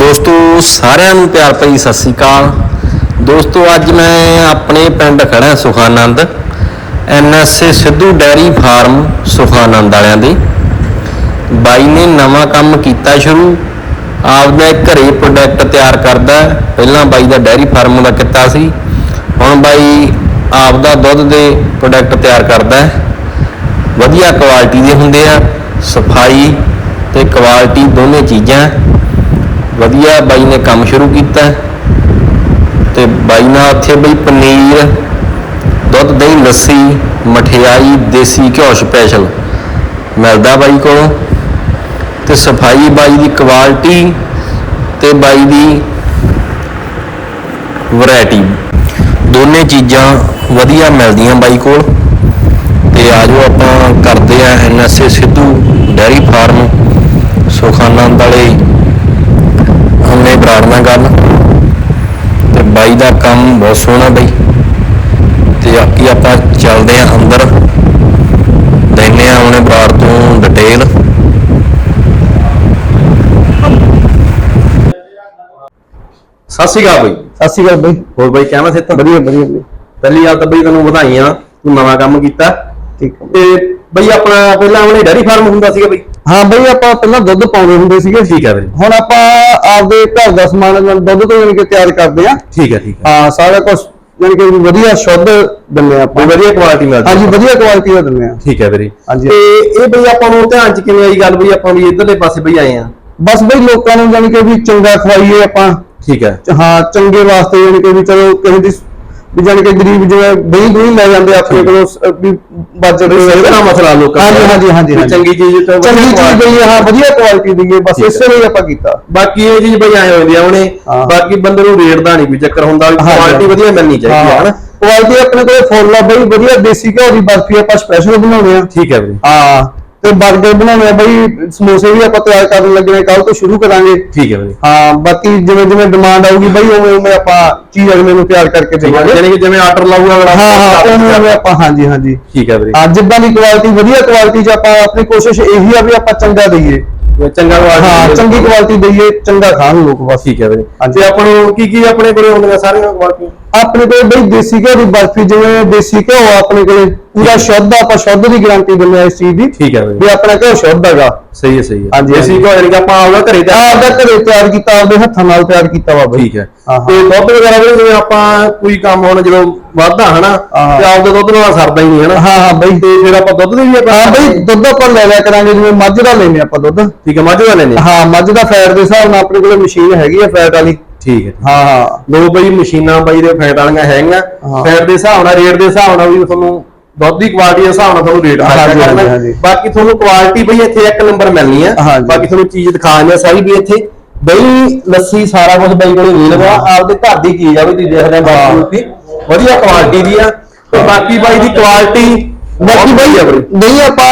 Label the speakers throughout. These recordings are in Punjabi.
Speaker 1: ਦੋਸਤੋ, ਸਾਰਿਆਂ ਨੂੰ ਪਿਆਰ ਭਰੀ ਸਤਿ ਸ੍ਰੀ ਅਕਾਲ। ਦੋਸਤੋ, ਅੱਜ ਮੈਂ ਆਪਣੇ ਪਿੰਡ ਖੜਾ Sukhanand NSA Sidhu dairy farm Sukhanand ਵਾਲਿਆਂ ਦੇ। ਬਾਈ ਨੇ ਨਵਾਂ ਕੰਮ ਕੀਤਾ ਸ਼ੁਰੂ। ਆਪਦਾ ਘਰੇ ਪ੍ਰੋਡਕਟ ਤਿਆਰ ਕਰਦਾ ਪਹਿਲਾਂ ਬਾਈ ਦਾ ਡੈਰੀ ਫਾਰਮ ਦਾ ਕੀਤਾ ਸੀ। ਹੁਣ ਬਾਈ ਆਪਦਾ ਦੁੱਧ ਦੇ ਪ੍ਰੋਡਕਟ ਤਿਆਰ ਕਰਦਾ ਵਧੀਆ ਕੁਆਲਿਟੀ ਦੇ ਹੁੰਦੇ ਆ। ਸਫ਼ਾਈ ਤੇ ਕੁਆਲਿਟੀ ਦੋਨੇ ਚੀਜ਼ਾਂ। ਵਧੀਆ, ਬਾਈ ਨੇ ਕੰਮ ਸ਼ੁਰੂ ਕੀਤਾ। ਹੈ। ਤੇ ਬਾਈ ਨਾਲ ਇੱਥੇ ਬਈ ਪਨੀਰ, ਦੁੱਧ, ਦਹੀਂ, ਲੱਸੀ, ਮਠਿਆਈ, ਦੇਸੀ ਘਿਓ ਸਪੈਸ਼ਲ ਮਿਲਦਾ ਬਾਈ ਕੋਲੋਂ। ਤੇ ਸਫ਼ਾਈ ਬਾਈ ਦੀ ਕੁਆਲਿਟੀ ਤੇ ਬਾਈ ਦੀ ਵੈਰਾਈਟੀ ਦੋਨੇ ਚੀਜ਼ਾਂ ਵਧੀਆ ਮਿਲਦੀਆਂ ਬਾਈ ਕੋਲ। ਤੇ ਆਜੋ ਆਪਾਂ ਕਰਦੇ ਆ NSA Sidhu dairy farm, Sukhanand ਵਾਲੇ ਨਾਲ ਗੱਲ ਤੇ ਬਾਈ ਦਾ ਕੰਮ ਬਹੁਤ ਸੋਹਣਾ ਬਈ। ਤੇ ਆਕੀ ਆਪਾਂ ਚੱਲਦੇ ਆ ਅੰਦਰ। ਲੈਨੇ ਆ ਉਹਨੇ ਬਰਾੜ ਤੋਂ ਡਿਟੇਲ ਸਤਿ ਸ਼੍ਰੀ ਅਕਾਲ ਬਈ।
Speaker 2: ਸਤਿ ਸ਼੍ਰੀ ਅਕਾਲ ਬਈ।
Speaker 1: ਹੋਰ ਬਈ ਕਿਵੇਂ ਸੇ
Speaker 2: ਵਧੀਆ ਵਧੀਆ ਬਈ।
Speaker 1: ਪਹਿਲੀ ਗੱਲ ਤਾਂ ਬਈ ਤੈਨੂੰ ਵਧਾਈਆਂ। ਤੂੰ ਨਵਾਂ ਕੰਮ ਕੀਤਾ।
Speaker 2: ਠੀਕ
Speaker 1: ਤੇ ਬਈ ਆਪਣਾ ਪਹਿਲਾਂ ਉਹਨੇ ਡੈਰੀ ਫਾਰਮ ਹੁੰਦਾ ਸੀਗਾ ਬਈ।
Speaker 2: ਹਾਂ ਬਈ ਆਪਾਂ ਪਹਿਲਾਂ ਦੁੱਧ ਪਾਉਂਦੇ ਹੁੰਦੇ ਸੀਗੇ।
Speaker 1: ਠੀਕ ਹੈ ਬਈ।
Speaker 2: ਹੁਣ ਆਪਾਂ ਆਪਦੇ ਘਰ ਦਾ ਸਮਾਨ ਨਾਲ ਦੁੱਧ ਤੋਂ ਯਾਨੀ ਕਿ ਤਿਆਰ ਕਰਦੇ ਆ
Speaker 1: ਠੀਕ ਹੈ ਠੀਕ ਹੈ
Speaker 2: ਹਾਂ ਸਾਰਾ ਕੁਝ ਯਾਨੀ ਕਿ ਵਧੀਆ ਸ਼ੁੱਧ ਦਿੰਦੇ ਆਪਾਂ।
Speaker 1: ਵਧੀਆ ਕੁਆਲਿਟੀ ਮਿਲਦੀ
Speaker 2: ਹਾਂਜੀ ਵਧੀਆ ਕੁਆਲਿਟੀ ਦਾ ਦਿੰਦੇ ਆ
Speaker 1: ਠੀਕ ਹੈ ਵੀਰੇ।
Speaker 2: ਹਾਂਜੀ।
Speaker 1: ਤੇ ਇਹ ਬਈ ਆਪਾਂ ਨੂੰ ਧਿਆਨ ਚ ਕਿਵੇਂ ਆਈ ਗੱਲ ਬਈ ਆਪਾਂ ਵੀ ਇਧਰਲੇ ਪਾਸੇ ਬਈ ਆਏ ਆ
Speaker 2: ਬਸ ਬਈ ਲੋਕਾਂ ਨੂੰ ਯਾਨੀ ਕਿ ਵੀ ਚੰਗਾ ਖਵਾਈਏ ਆਪਾਂ।
Speaker 1: ਠੀਕ ਹੈ
Speaker 2: ਹਾਂ ਚੰਗੇ ਵਾਸਤੇ ਯਾਨੀ ਕਿ ਵੀ ਚਲੋ ਕਿਸੇ ਦੀ ਵੀ ਯਾਨੀ ਕਿ ਗਰੀਬ ਜਿਵੇਂ ਦਹੀਂ ਦਹੀਂ ਲੈ ਜਾਂਦੇ ਆਪਣੇ ਕੋਲੋਂ ਸ- ਵੀ ਬਚਤ
Speaker 1: ਬਈ ਸਿਹਤ ਦਾ ਮਸਲਾ ਲੋਕਾਂ
Speaker 2: ਹਾਂਜੀ
Speaker 1: ਦਾ।
Speaker 2: ਹਾਂਜੀ ਹਾਂਜੀ
Speaker 1: ਵੀ
Speaker 2: ਹਾਂਜੀ।
Speaker 1: ਚੰਗੀ ਚੀਜ਼ ਤੋਂ ਵਧੀਆ
Speaker 2: ਚੰਗੀ ਚੀਜ਼। ਦਈਏ ਹਾਂ ਵਧੀਆ ਕੁਆਲਿਟੀ ਬਸ
Speaker 1: ਠੀਕ ਹੈ।
Speaker 2: ਇਸੇ ਲਈ ਆਪਾਂ ਕੀਤਾ
Speaker 1: ਬਾਕੀ ਇਹ ਚੀਜ਼ ਬਈ ਆਏ ਹੋਏ ਆ ਉਹਨੇ
Speaker 2: ਹਾਂ।
Speaker 1: ਬਾਕੀ ਬੰਦੇ ਨੂੰ ਰੇਟ ਦਾ ਨਹੀਂ ਕੋਈ ਚੱਕਰ ਹੁੰਦਾ
Speaker 2: ਹਾਂਜੀ।
Speaker 1: ਕੁਆਲਿਟੀ ਵਧੀਆ ਮਿਲਣੀ ਚਾਹੀਦੀ ਹੈ ਹਨਾ
Speaker 2: ਕੁਆਲਿਟੀ ਆਪਣੇ ਕੋਲੇ ਆ ਬਈ ਵਧੀਆ ਦੇਸੀ ਘਿਓ ਦੀ ਬਰਫੀ ਆਪਾਂ ਸਪੈਸ਼ਲ ਬਣਾਉਣੇ ਆ
Speaker 1: ਠੀਕ ਹੈ ਵੀਰੇ
Speaker 2: ਹਾਂ ਤੇ 버ਗਰ ਬਣਾਉਣੇ ਆ ਬਈ ਸਮੋਸੇ ਵੀ ਆਪਾਂ ਤਿਆਰ ਕਰਨ ਲੱਗੇ ਨੇ ਕੱਲ ਤੋਂ ਸ਼ੁਰੂ ਕਰਾਂਗੇ।
Speaker 1: ਠੀਕ ਹੈ ਵੀਰੇ।
Speaker 2: ਹਾਂ ਬਾਕੀ ਜਿਵੇਂ ਜਿਵੇਂ ਡਿਮਾਂਡ ਆਊਗੀ ਬਈ ਉਵੇਂ ਉਵੇਂ ਆਪਾਂ ਚੀਜ਼ ਅਗਲੇ ਨੂੰ ਤਿਆਰ ਕਰਕੇ ਦੇਵਾਂਗੇ।
Speaker 1: ਯਾਨੀ ਕਿ ਜਿਵੇਂ ਆਰਡਰ ਲਾਊਗਾ ਅਗਲਾ
Speaker 2: ਹਾਂ ਹਾਂ ਉਵੇਂ ਉਵੇਂ ਆਪਾਂ ਹਾਂਜੀ ਹਾਂਜੀ।
Speaker 1: ਠੀਕ ਹੈ ਵੀਰੇ।
Speaker 2: ਹਾਂ ਜਿੱਦਾਂ ਦੀ ਕੁਆਲਿਟੀ ਵਧੀਆ ਕੁਆਲਿਟੀ 'ਚ ਆਪਾਂ ਆਪਣੀ ਕੋਸ਼ਿਸ਼ ਇਹੀ ਆ ਵੀ ਆਪਾਂ ਚੰਗਾ ਦਈਏ।
Speaker 1: ਚੰਗਾ quality
Speaker 2: ਹਾਂ ਚੰਗੀ ਕੁਆਲਿਟੀ ਦਈਏ ਚੰਗਾ ਖਾਣ ਲੋਕ ਬਸ।
Speaker 1: ਠੀਕ ਹੈ
Speaker 2: ਹਾਂਜੀ।
Speaker 1: ਤੇ ਆਪਾਂ ਨੂੰ ਕੀ ਕੀ ਆਪਣੇ ਕੋਲੇ ਹੁੰਦੀਆਂ ਸਾਰੀਆਂ ਕੁਆਲਿਟੀਆਂ
Speaker 2: ਆਪਣੇ ਕੋਲ ਬਈ ਦੇਸੀ ਘਿਓ ਦੀ ਬਰਫੀ ਜਿਵੇਂ ਦੇਸੀ ਘਿਓ ਆ ਆਪਣੇ ਕੋਲੇ ਪੂਰਾ ਸ਼ੁੱਧ ਆ ਆਪਾਂ ਸ਼ੁੱਧ ਦੀ ਗਾਰੰਟੀ ਦਿੰਦੇ ਆ ਇਸ ਚੀਜ਼ ਦੀ
Speaker 1: ਠੀਕ ਹੈ
Speaker 2: ਵੀ ਆਪਣਾ ਘਿਓ ਸ਼ੁੱਧ ਹੈਗਾ।
Speaker 1: ਸਹੀ ਹੈ ਸਹੀ ਹੈ।
Speaker 2: ਹਾਂਜੀ,
Speaker 1: ਦੇਸੀ। ਘਿਓ ਯਾਨੀ ਕਿ ਆਪਾਂ ਆਪਦਾ ਘਰੇ
Speaker 2: ਆ
Speaker 1: ਤਿਆਰ
Speaker 2: ਆਪਦਾ ਘਰੇ ਤਿਆਰ ਕੀਤਾ ਆਪਦੇ ਹੱਥਾਂ ਨਾਲ ਤਿਆਰ ਕੀਤਾ ਵਾ ਬਈ।
Speaker 1: ਠੀਕ ਹੈ।
Speaker 2: ਹਾਂ, ਹਾਂ।
Speaker 1: ਤੇ ਦੁੱਧ ਵਗੈਰਾ ਵੀ ਜਿਵੇਂ ਆਪਾਂ ਕੋਈ ਕੰਮ ਹੁਣ ਜਦੋਂ ਵਾਧਾ ਹਨਾ
Speaker 2: ਹਾਂ।
Speaker 1: ਤੇ ਆਪਦਾ ਦੁੱਧ ਨਾਲ ਸਰਦਾ ਹੀ ਨਹੀਂ ਹਨਾ।
Speaker 2: ਹਾਂ ਹਾਂ ਬਈ।
Speaker 1: ਤੇ ਫਿਰ ਆਪਾਂ ਦੁੱਧ ਦੇ ਵੀ ਆਪਾਂ
Speaker 2: ਹਾਂ ਬਈ ਦੁੱਧ ਆਪਾਂ ਲੈ ਲਿਆ ਕਰਾਂਗੇ ਜਿਵੇਂ ਮੱਝ ਦਾ ਲੈਨੇ ਆਪਾਂ ਦੁੱਧ।
Speaker 1: ਠੀਕ ਹੈ ਮੱਝ ਦਾ ਲੈਣੇ
Speaker 2: ਹਾਂ। ਮੱਝ ਦਾ ਫੈਟ ਦੇ ਹਿਸਾਬ ਨਾਲ ਆਪਣੇ ਕੋਲੇ ਮਸ਼ੀਨ ਹੈਗੀ ਆ ਫੈਟ ਵਾਲੀ।
Speaker 1: ਠੀਕ ਹੈ।
Speaker 2: ਹਾਂ ਹਾਂ।
Speaker 1: ਦੋ ਬਈ ਮਸ਼ੀਨਾਂ ਬਈ ਦੇ ਫੈਟ ਵਾਲੀਆਂ ਹੈਗੀਆਂ। ਫੈਟ ਦੇ ਹਿਸਾਬ ਨਾਲ ਰੇਟ ਦੇ ਹਿਸਾਬ ਨਾਲ ਵੀ ਤੁਹਾਨੂੰ ਦੁੱਧ ਦੀ ਕੁਆਲਿਟੀ ਦੇ ਹਿਸਾਬ ਨਾਲ ਤੁਹਾਨੂੰ ਰੇਟ
Speaker 2: ਹਾਂਜੀ,
Speaker 1: ਕਰਨਾ। ਬਾਕੀ ਤੁਹਾਨੂੰ ਕੁਆਲਿਟੀ ਬਈ ਇੱਥੇ ਇੱਕ ਨੰਬਰ ਮਿਲਣੀ ਆ। ਬਾਕੀ ਤੁਹਾਨੂੰ ਚੀਜ਼ ਦਿਖਾਣੀ ਆ ਸਾਰੀ ਵੀ ਇੱਥੇ। ਦਹੀਂ ਲੱਸੀ ਸਾਰਾ ਕੁਝ ਬਈ ਕੋਲੇ ਅਵੇਲੇਬਲ ਆ। ਆਪਦੇ ਘਰ ਦੀ ਚੀਜ਼ ਆ ਵੀ ਤੁਸੀਂ ਦੇਖਦੇ ਆ ਬਾਕੀ ਵਧੀਆ ਕੁਆਲਿਟੀ ਦੀ ਆ। ਤੇ ਬਾਕੀ ਬਾਈ ਦੀ ਕੁਆਲਿਟੀ
Speaker 2: ਬਾਕੀ ਬਈ ਨਹੀਂ ਆਪਾਂ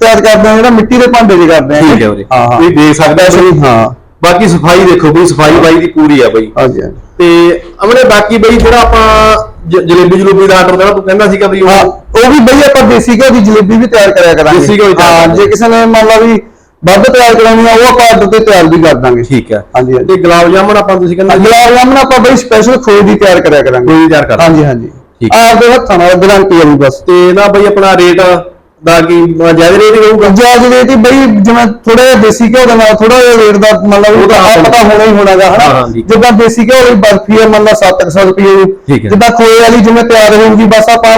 Speaker 2: ਤਿਆਰ ਕਰਦੇ ਆ ਜਿਹੜਾ ਮਿੱਟੀ ਦੇ ਭਾਂਡੇ ਦੇ ਕਰਦੇ ਆ।
Speaker 1: ਠੀਕ ਹੈ ਵੀਰੇ।
Speaker 2: ਹਾਂ ਹਾਂ।
Speaker 1: ਤੁਸੀਂ ਦੇਖ ਸਕਦੇ
Speaker 2: ਸਹੀ ਹਾਂ
Speaker 1: ਬਾਕੀ ਸਫ਼ਾਈ ਦੇਖੋ ਬਈ ਸਫ਼ਾਈ ਬਾਈ ਦੀ ਪੂਰੀ ਆ ਬਈ।
Speaker 2: ਹਾਂਜੀ ਹਾਂਜੀ।
Speaker 1: ਤੇ ਅਮਨੇ ਬਾਕੀ ਬਈ ਜਿਹੜਾ ਆਪਾਂ ਜ- ਜਲੇਬੀ ਜਲੂਬੀ ਦਾ ਆਰਡਰ ਦੇਣਾ ਤੂੰ ਕਹਿੰਦਾ ਸੀਗਾ ਵੀ ਉਹ
Speaker 2: ਹਾਂ ਉਹ ਵੀ ਬਈ ਆਪਾਂ ਦੇਸੀ ਘਿਓ ਦੀ ਜਲੇਬੀ ਵੀ ਤਿਆਰ ਕਰਿਆ ਕਰਾਂਗੇ।
Speaker 1: ਦੇਸੀ ਘਿਓ ਦੀ ਤਿਆਰ
Speaker 2: ਹਾਂ। ਜੇ ਕਿਸੇ ਨੇ ਮੰਨ ਲਾ ਵੀ ਵੱਧ ਤਿਆਰ ਕਰਾਉਣੀ ਆ ਉਹ ਆਪਾਂ ਆਰਡਰ ਤੇ ਤਿਆਰ ਵੀ ਕਰ ਦਾਂਗੇ।
Speaker 1: ਠੀਕ ਹੈ
Speaker 2: ਹਾਂਜੀ ਹਾਂਜੀ।
Speaker 1: ਤੇ ਗੁਲਾਬ ਜਾਮਣ ਆਪਾਂ ਤੁਸੀਂ ਕਹਿੰਦੇ
Speaker 2: ਗੁਲਾਬ ਜਾਮਨ ਆਪਾਂ ਬਈ ਸਪੈਸ਼ਲ ਖੋਏ ਦੀ ਤਿਆਰ ਕਰਿਆ ਕਰਾਂਗੇ।
Speaker 1: ਕੋਈ ਤਿਆਰ ਕਰ
Speaker 2: ਹਾਂਜੀ ਹਾਂਜੀ।
Speaker 1: ਠੀਕ।
Speaker 2: ਆਪਦੇ ਹੱਥਾਂ ਨਾਲ ਗਾਰੰਟੀ ਆ ਵੀ ਬਸ।
Speaker 1: ਤੇ ਨਾ ਬਈ ਆਪਣਾ ਰੇਟ ਦਾ ਕੀ ਜਾਇਜ਼ ਰੇਟ ਹੀ ਰਹੂਗਾ
Speaker 2: ਜਾਜ ਰੇਟ ਹੀ ਬਈ ਜਿਵੇਂ ਥੋੜਾ ਜਿਹਾ ਦੇਸੀ ਘਿਓ ਦੇ ਨਾਲ ਥੋੜਾ ਜਿਹਾ ਰੇਟ ਦਾ ਮਤਲਬ
Speaker 1: ਉਹ ਤਾਂ
Speaker 2: ਉਹਦਾ
Speaker 1: ਆਪਾਂ
Speaker 2: ਪਤਾ ਹੋਣਾ ਹੀ ਹੋਣਾਗਾ ਹਨਾ। ਜਿੱਦਾਂ ਦੇਸੀ ਘਿਓ ਦੀ ਬਰਫੀ ਹੈ ਮੰਨ ਲਾ 700 ਰੁਪਏ ਦੀ।
Speaker 1: ਠੀਕ ਹੈ।
Speaker 2: ਜਿੱਦਾਂ ਖੋਏ ਵਾਲੀ ਜਿਵੇਂ ਤਿਆਰ ਹੋਊਗੀ ਬਸ ਆਪਾਂ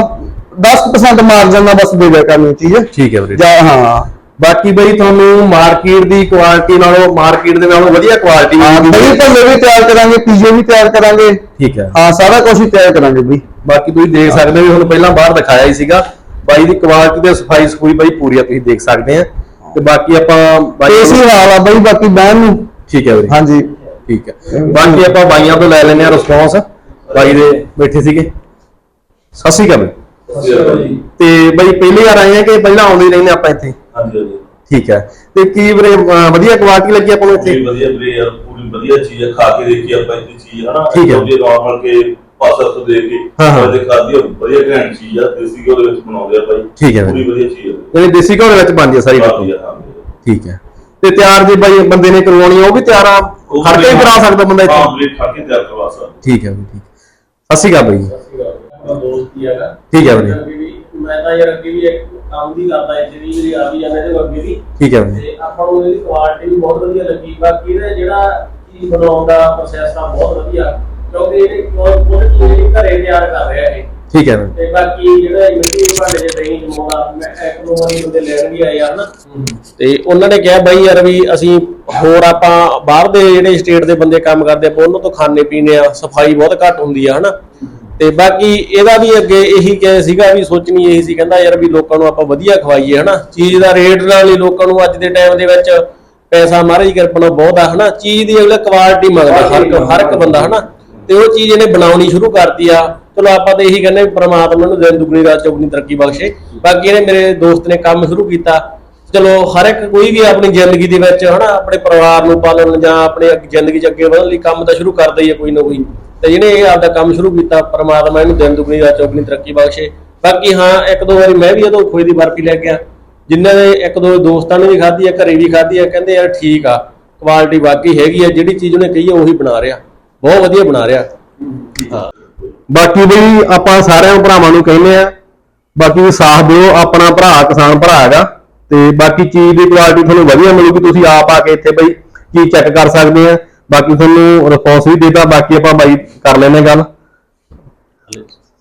Speaker 2: 10% ਮਾਰਜਨ ਨਾਲ ਬਸ ਦੇ ਦਿਆ ਕਰਨੀ ਚੀਜ਼
Speaker 1: ਠੀਕ ਹੈ ਵੀਰੇ।
Speaker 2: ਜਾਂ ਹਾਂ।
Speaker 1: ਬਾਕੀ ਬਈ ਤੁਹਾਨੂੰ ਮਾਰਕੀਟ ਦੀ ਕੁਆਲਿਟੀ ਨਾਲੋਂ ਮਾਰਕੀਟ ਦੇ ਨਾਲੋਂ ਵਧੀਆ ਕੁਆਲਿਟੀ
Speaker 2: ਦਹੀਂ ਭੱਲੇ ਵੀ ਤਿਆਰ ਕਰਾਂਗੇ ਪੀਜ਼ੇ ਵੀ ਤਿਆਰ ਕਰਾਂਗੇ।
Speaker 1: ਠੀਕ ਹੈ।
Speaker 2: ਹਾਂ ਸਾਰਾ ਕੁਝ ਹੀ ਤਿਆਰ ਕਰਾਂਗੇ ਬਈ।
Speaker 1: ਬਾਕੀ ਤੁਸੀਂ ਦੇਖ ਸਕਦੇ ਹੋ ਵੀ ਹੁਣ ਪਹਿਲਾਂ ਬਾਹਰ ਦਿਖਾਇਆ ਹੀ ਸੀਗਾ। ਬਾਈ ਦੀ ਕੁਆਲਿਟੀ ਤੇ ਸਫ਼ਾਈ ਸਫੂਈ ਬਾਈ ਪੂਰੀ ਆ ਤੁਸੀਂ ਦੇਖ ਸਕਦੇ ਆ। ਤੇ ਬਾਕੀ ਆਪਾਂ ਬਾਈ
Speaker 2: ਇਸੇ ਹਾਲ ਆ ਬਈ ਬਾਕੀ ਬਹਿਣ ਨੂੰ।
Speaker 1: ਠੀਕ ਹੈ ਵੀਰੇ।
Speaker 2: ਹਾਂਜੀ।
Speaker 1: ਠੀਕ ਹੈ। ਬਾਕੀ ਆਪਾਂ ਬਾਈਆਂ ਤੋਂ ਲੈ ਲੈਨੇ ਆ ਰਿਸਪੌਂਸ ਬਾਈ ਦੇ ਬੈਠੇ ਸੀਗੇ। ਸਤਿ ਸ਼੍ਰੀ ਅਕਾਲ। ਤੇ ਬਾਈ ਪਹਿਲੀ ਵਾਰ ਆਏ ਆ ਕਿ ਪਹਿਲਾਂ ਆਉਂਦੇ ਹੀ ਰਹਿੰਦੇ ਆਪਾਂ ਇੱਥੇ?
Speaker 3: ਹਾਂਜੀ
Speaker 1: ਠੀਕ ਹੈ। ਤੇ ਕੀ ਵੀਰੇ ਵਧੀਆ ਕੁਆਲਿਟੀ ਲੱਗੀ ਆਪਾਂ ਨੂੰ ਇੱਥੇ?
Speaker 3: ਵਧੀਆ ਵੀਰੇ ਯਾਰ ਪੂਰੀ ਵਧੀਆ ਚੀਜ਼ ਹੈ ਖਾ ਕੇ ਦੇਖੀ ਆਪਾਂ ਇੰਨੀ ਚੀਜ਼ ਹੈ ਨਾ
Speaker 1: ਠੀਕ ਹੈ।
Speaker 3: ਜੇ ਨਾਰਮਲ ਕੇ ਪਾਸਾ ਤੋਂ ਦੇ ਕੇ
Speaker 1: ਹਾਂ, ਹਾਂ।
Speaker 3: ਉਹਦੇ ਖਾਦੀ ਆ, ਵਧੀਆ ਘੈਂਟ ਚੀਜ਼ ਆ ਦੇਸੀ ਘਿਓ ਦੇ ਵਿੱਚ ਬਣਾਉਂਦੇ ਆ ਭਾਈ
Speaker 1: ਠੀਕ ਹੈ
Speaker 3: ਪੂਰੀ। ਵਧੀਆ ਚੀਜ਼ ਹੈ
Speaker 1: ਜਿਹੜੀ ਦੇਸੀ ਘਿਓ ਦੇ ਵਿੱਚ ਬਣਦੀ ਹੈ ਸਾਰੀ ਬਾਕੀ
Speaker 3: ਹਾਂ।
Speaker 1: ਠੀਕ ਹੈ। ਤੇ ਤਿਆਰ ਜੇ ਬਾਈ ਬੰਦੇ ਨੇ ਕਰਵਾਉਣੀ ਆ ਉਹ ਵੀ ਤਿਆਰ ਆ? ਖੜ ਕੇ ਹੀ ਕਰਾ ਸਕਦਾ ਬੰਦਾ
Speaker 3: ਹਾਂ
Speaker 1: ਇੱਥੇ
Speaker 3: ਵੀਰੇ ਖਾ ਕੇ ਤਿਆਰ ਕਰਵਾ ਸਕਦਾ।
Speaker 1: ਠੀਕ ਹੈ ਬਈ ਠੀਕ ਸਤਿ ਸ਼੍ਰੀ ਅਕਾਲ ਬਾਈ। ਜੀ।
Speaker 4: ਮੇਰਾ ਦੋਸਤ ਹੀ ਹੈਗਾ।
Speaker 1: ਠੀਕ ਹੈ ਵੀਰੇ
Speaker 4: ਅੱਗੇ ਵੀ ਮੈਂ ਤਾਂ ਯਾਰ ਅੱਗੇ ਵੀ ਇੱਕ ਕੰਮ ਦੀ ਕਰਦਾ ਇੱਥੇ ਵੀ ਜਿਹੜੀ ਆ ਵੀ ਜਾਂਦੇ ਤੇ ਅੱਗੇ ਵੀ।
Speaker 1: ਠੀਕ ਹੈ ਬਾਈ।
Speaker 4: ਤੇ ਆਪਾਂ ਨੂੰ ਇਹਦੀ ਕੁਆਲਿਟੀ ਵੀ ਬਹੁਤ ਵਧੀਆ ਲੱਗੀ। ਬਾਕੀ ਇਹਦਾ ਜਿਹੜਾ ਚੀਜ਼ ਬਣਾਉਣ ਦਾ ਪ੍ਰੋਸੈਸ ਆ ਬਹੁਤ ਵਧੀਆ। ਕਿਉਂਕਿ ਇਹ ਕੋਈ ਚੀਜ਼ ਜਿਹੜੀ ਘਰੇ ਤਿਆਰ ਕਰ ਰਿਹਾ ਇਹ।
Speaker 1: ਠੀਕ ਹੈ। ਬਾਈ
Speaker 4: ਤੇ ਬਾਕੀ ਜਿਹੜਾ ਮਿੱਟੀ ਦੇ ਭਾਂਡੇ ਚ ਦਹੀਂ ਜਮਾਉਣਾ ਮੈਂ ਇੱਕ ਦੋ ਵਾਰੀ ਬੰਦੇ ਲੈਣ ਵੀ ਆਏ ਆ ਨਾ ਤੇ ਉਹਨਾਂ ਨੇ ਕਿਹਾ ਬਾਈ ਯਾਰ ਵੀ ਅਸੀਂ ਹੋਰ ਆਪਾਂ ਬਾਹਰ ਦੇ ਜਿਹੜੇ ਸਟੇਟ ਦੇ ਬੰਦੇ ਕੰਮ ਕਰਦੇ ਆਪਾਂ ਉਹਨਾਂ ਤੋਂ ਖਾਣੇ ਪੀਣੇ ਆ ਸਫ਼ਾਈ ਬਹੁਤ ਘੱਟ ਹੁੰਦੀ ਆ ਹਨਾ। ਤੇ ਬਾਕੀ ਇਹਦਾ ਵੀ ਅੱਗੇ ਇਹੀ ਕਹੇ ਸੀਗਾ ਵੀ ਸੋਚਣੀ ਇਹੀ ਸੀ ਕਹਿੰਦਾ ਯਾਰ ਵੀ ਲੋਕਾਂ ਨੂੰ ਆਪਾਂ ਵਧੀਆ ਖਵਾਈਏ ਹਨਾ। ਚੀਜ਼ ਦਾ ਰੇਟ ਨਾਲ ਹੀ ਲੋਕਾਂ ਨੂੰ ਅੱਜ ਦੇ ਟਾਈਮ ਦੇ ਵਿੱਚ ਪੈਸਾ ਮਹਾਰਾਜ ਕਿਰਪਾ ਨਾਲ ਬਹੁਤ ਆ ਹਨਾ। ਚੀਜ਼ ਦੀ ਅਗਲਾ ਕੁਆਲਿਟੀ ਮੰਗਦਾ ਹਰ ਇੱਕ ਹਰ ਇੱਕ ਬੰਦਾ ਹਨਾ। ਤੇ ਉਹ ਚੀਜ਼ ਇਹਨੇ ਬਣਾਉਣੀ ਸ਼ੁਰੂ ਕਰਤੀ ਆ। ਚਲੋ ਆਪਾਂ ਤਾਂ ਇਹੀ ਕਹਿੰਦੇ ਪ੍ਰਮਾਤਮਾ ਨੂੰ ਦਿਨ ਦੁਗਣੀ ਰਾਤ ਚੌਗਣੀ ਤਰੱਕੀ ਬਖਸ਼ੇ। ਬਾਕੀ ਇਹਨੇ ਮੇਰੇ ਦੋਸਤ ਨੇ ਕੰਮ ਸ਼ੁਰੂ ਕੀਤਾ। ਚਲੋ ਹਰ ਇੱਕ ਕੋਈ ਵੀ ਆਪਣੀ ਜ਼ਿੰਦਗੀ ਦੇ ਵਿੱਚ ਹਨਾ, ਆਪਣੇ ਪਰਿਵਾਰ ਨੂੰ ਪਾਲਣ ਜਾਂ ਆਪਣੇ ਜ਼ਿੰਦਗੀ ਚ ਅੱਗੇ ਵਧਣ ਲਈ ਕੰਮ ਤਾਂ ਸ਼ੁਰੂ ਕਰਦਾ ਹੀ ਹੈ ਕੋਈ ਨਾ ਕੋਈ। ਤੇ ਜਿਹਨੇ ਇਹ ਆਪਦਾ ਕੰਮ ਸ਼ੁਰੂ ਕੀਤਾ, ਪਰਮਾਤਮਾ ਇਹਨੂੰ ਦਿਨ ਦੁਗਣੀ ਰਾਤ ਚੌਗਣੀ ਤਰੱਕੀ ਬਖਸ਼ੇ। ਬਾਕੀ ਹਾਂ, ਇੱਕ ਦੋ ਵਾਰੀ ਮੈਂ ਵੀ ਇਹਦੋਂ ਖੋਏ ਦੀ ਬਰਫੀ ਲੈ ਗਿਆ ਜਿਨ੍ਹਾਂ ਦੇ ਇੱਕ ਦੋ ਦੋਸਤਾਂ ਨੇ ਵੀ ਖਾਧੀ ਆ, ਘਰੇ ਵੀ ਖਾਧੀ ਆ, ਕਹਿੰਦੇ ਯਾਰ ਠੀਕ ਆ ਕੁਆਲਿਟੀ ਵਾਕਈ ਹੈਗੀ ਆ, ਜਿਹੜੀ ਚੀਜ਼ ਉਹਨੇ ਕਹੀ ਆ, ਉਹੀ ਬਣਾ ਰਿਹਾ। ਬਹੁਤ ਵਧੀਆ ਬਣਾ ਰਿਹਾ। ਹਾਂ।
Speaker 1: ਬਾਕੀ ਬਈ ਆਪਾਂ ਸਾਰਿਆਂ ਭਰਾਵਾਂ ਨੂੰ ਕਹਿੰਦੇ ਆ ਬਾਕੀ ਸਾਥ ਦਿਓ ਆਪਣਾ ਭਰਾ ਕਿਸਾਨ ਭਰਾ ਹੈਗਾ ਤੇ ਬਾਕੀ ਚੀਜ਼ ਦੀ ਕੁਆਲਿਟੀ ਤੁਹਾਨੂੰ ਵਧੀਆ ਮਿਲੂਗੀ ਤੁਸੀਂ ਆਪ ਆ ਕੇ ਇੱਥੇ ਬਈ ਚੀਜ਼ ਚੈੱਕ ਕਰ ਸਕਦੇ ਆ ਬਾਕੀ ਤੁਹਾਨੂੰ ਰਿਸਪੌਂਸ ਵੀ ਦੇਤਾ ਬਾਕੀ ਆਪਾਂ ਬਾਈ ਕਰ ਲੈਨੇ ਗੱਲ।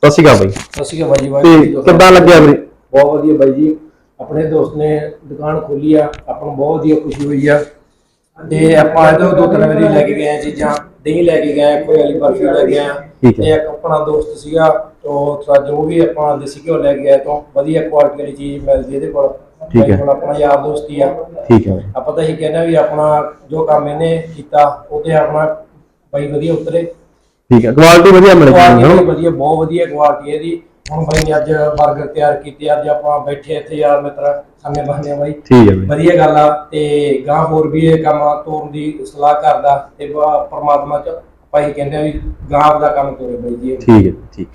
Speaker 1: ਸਤਿ ਸ਼੍ਰੀ ਅਕਾਲ ਬਾਈ।
Speaker 4: ਸਤਿ ਸ਼੍ਰੀ ਅਕਾਲ ਬਾਈ
Speaker 1: ਤੇ ਕਿੱਦਾਂ ਲੱਗਿਆ ਵੀਰੇ?
Speaker 4: ਬਹੁਤ ਵਧੀਆ ਬਾਈ ਜੀ। ਆਪਣੇ ਦੋਸਤ ਨੇ ਦੁਕਾਨ ਖੋਲੀ ਆ ਆਪਾਂ ਨੂੰ ਬਹੁਤ ਵਧੀਆ ਖੁਸ਼ੀ ਹੋਈ ਆ। ਤੇ ਆਪਾਂ ਇਹਦੋਂ ਦੋ ਤਿੰਨ ਵਾਰੀ ਲੈ ਕੇ ਗਏ ਆ ਚੀਜ਼ਾਂ। ਦਹੀਂ ਲੈ ਕੇ ਗਏ ਕੋਈ ਵਾਲੀ ਬਰਫੀ ਲੈ ਕੇ ਗਏ ਆ
Speaker 1: ਠੀਕ ਹੈ।
Speaker 4: ਤੇ ਇੱਕ ਆਪਣਾ ਦੋਸਤ ਸੀਗਾ ਤੋਂ ਥੋੜਾ ਜੋ ਵੀ ਆਪਾਂ ਦੇਸੀ ਘਿਓ ਲੈ ਕੇ ਗਏ ਤੋਂ ਵਧੀਆ ਕੁਆਲਿਟੀ ਵਾਲੀ ਚੀਜ਼ ਮਿਲਦੀ ਇਹਦੇ ਕੋਲ।
Speaker 1: ਠੀਕ ਹੈ।
Speaker 4: ਕੋਲ ਆਪਣਾ ਯਾਰ ਦੋਸਤ ਹੀ ਆ।
Speaker 1: ਠੀਕ ਹੈ। ਬਾਈ
Speaker 4: ਆਪਾਂ ਤਾਂ ਇਹ ਕਹਿੰਦੇ ਆ ਵੀ ਆਪਣਾ ਜੋ ਕੰਮ ਇਹਨੇ ਕੀਤਾ ਉਹਤੇ ਆਪਣਾ ਬਾਈ ਵਧੀਆ ਉਤਰੇ।
Speaker 1: ਠੀਕ ਹੈ। ਕੁਆਲਿਟੀ ਵਧੀਆ ਤੁਹਾਨੂੰ।
Speaker 4: ਵੀ ਵਧੀਆ ਬਹੁਤ ਵਧੀਆ ਕੁਆਲਿਟੀ ਇਹਦੀ। ਹੁਣ ਬਾਈ ਨੇ ਅੱਜ 버ਗਰ ਤਿਆਰ ਕੀਤੇ ਅੱਜ ਆਪਾਂ ਬੈਠੇ ਇੱਥੇ ਯਾਰ ਮਿੱਤਰ ਖਾਣੇ ਬਾਣੇ ਬਾਈ।
Speaker 1: ਠੀਕ ਹੈ ਬਾਈ।
Speaker 4: ਵਧੀਆ ਗੱਲ ਆ ਤੇ ਗਾਂ ਹੋਰ ਵੀ ਇਹ ਕੰਮ ਤੋਰਨ ਦੀ ਸਲਾਹ ਕਰਦਾ ਤੇ ਬ- ਪ੍ਰਮਾਤਮਾ ਚ ਆਪਾਂ ਕਹਿੰਦੇ ਆ ਵੀ ਗਾਂ ਆਪਦਾ ਕੰਮ ਤੋਰੇ ਬਾਈ ਜੀ।
Speaker 1: ਠੀਕ ਹੈ ਠੀਕ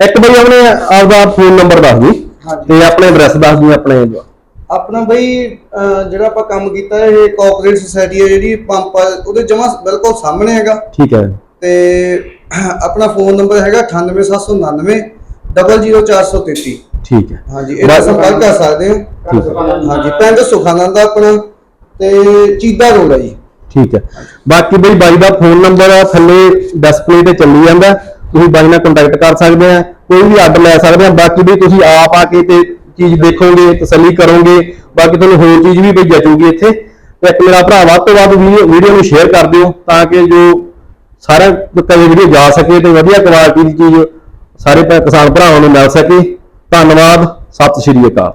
Speaker 1: ਇੱਕ ਬਈ ਆਪਣੇ ਆਪਦਾ ਫੋਨ ਨੰਬਰ ਦੱਸ ਦਿਓ ਤੇ ਆਪਣੇ ਐਡਰੈਸ ਦੱਸ ਦਿਓ ਆਪਣੇ
Speaker 2: ਆਪਣਾ ਬਈ ਜਿਹੜਾ ਆਪਾਂ ਕੰਮ ਕੀਤਾ ਇਹ ਕੋਆਪਰੇਟ ਸੁਸਾਇਟੀ ਹੈ ਜਿਹੜੀ ਪੰਪ ਉਹਦੇ ਜਮਾ ਬਿਲਕੁਲ ਸਾਹਮਣੇ ਹੈਗਾ।
Speaker 1: ਠੀਕ ਹੈ।
Speaker 2: ਤੇ ਆਪਣਾ ਫੋਨ ਨੰਬਰ ਹੈਗਾ 98799 00433
Speaker 1: ਠੀਕ ਹੈ।
Speaker 2: ਹਾਂਜੀ ਇਹਦਾ ਸੰਪਰਕ ਕਰ ਸਕਦੇ ਹੋ। ਹਾਂਜੀ ਪਿੰਡ ਸੁਖਾਨੰਦ ਆ ਆਪਣਾ ਤੇ ਚੀਦਾ ਰੋਡ ਹੈ ਜੀ।
Speaker 1: ਠੀਕ ਹੈ। ਬਾਕੀ ਬਈ ਬਾਈ ਦਾ ਫੋਨ ਨੰਬਰ ਆ ਥੱਲੇ ਡਿਸਪਲੇ ਤੇ ਚੱਲੀ ਜਾਂਦਾ। ਤੁਸੀਂ ਬਾਈ ਨਾਲ ਕੰਟੈਕਟ ਕਰ ਸਕਦੇ ਆ ਕੋਈ ਵੀ ਆਰਡਰ ਲੈ ਸਕਦੇ ਆ। ਬਾਕੀ ਵੀ ਤੁਸੀਂ ਆਪ ਆ ਕੇ ਤੇ ਚੀਜ਼ ਦੇਖੋਗੇ ਤਸੱਲੀ ਕਰੋਗੇ। ਬਾਕੀ ਤੁਹਾਨੂੰ ਹੋਰ ਚੀਜ਼ ਵੀ ਬਈ ਜਚੂਗੀ ਇੱਥੇ। ਤੇ ਇੱਕ ਮੇਰਾ ਭਰਾ ਵੱਧ ਤੋਂ ਵੱਧ ਵੀਡੀਓ ਨੂੰ ਸ਼ੇਅਰ ਕਰ ਦਿਓ ਤਾਂ ਕਿ ਜੋ ਸਾਰਾ ਕਦੇ ਵੀਡੀਓ ਜਾ ਸਕੇ ਤੇ ਵਧੀਆ ਕੁਆਲਿਟੀ ਦੀ ਚੀਜ਼ ਸਾਰੇ ਕਿਸਾਨ ਭਰਾਵਾਂ ਨੂੰ ਮਿਲ ਸਕੇ। ਧੰਨਵਾਦ, ਸਤਿ ਸ਼੍ਰੀ ਅਕਾਲ।